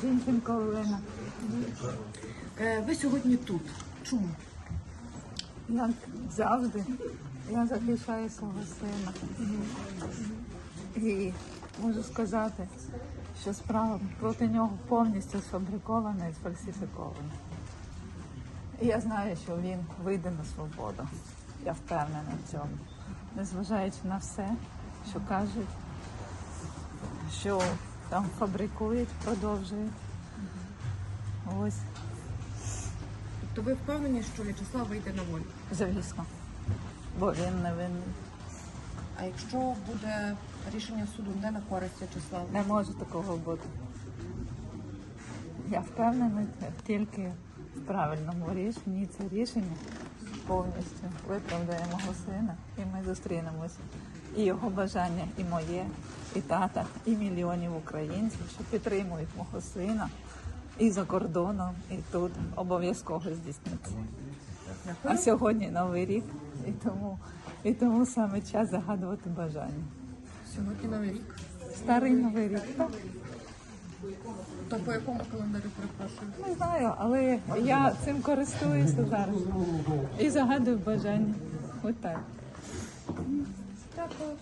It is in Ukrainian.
Жінченко Олена. Е, Ви сьогодні тут. Чому? Як завжди, я захищаю свого сина. І можу сказати, що справа проти нього повністю сфабрикована і сфальсифікована. І я знаю, що він вийде на свободу. Я впевнена в цьому. Незважаючи на все, що кажуть, що там фабрикують, продовжують. Ось, Тобто ви впевнені, що В'ячеслав вийде на волю? звісно. Бо він не винний. А якщо буде рішення суду не на користь В'ячеслава? Не може такого бути. Я впевнена тільки в правильному рішенні. Це рішення повністю виправдає мого сина, і ми зустрінемось. І його бажання, і моє, і тата, і мільйонів українців, що підтримують мого сина і за кордоном, і тут обов'язково здійсниться. А сьогодні новий рік, і тому, і тому саме час загадувати бажання. Сьогодні новий рік. Старий новий рік. Так? То по якому календарю перепрошую? Не знаю, але я цим користуюся зараз і загадую бажання. Ось так. Дякую.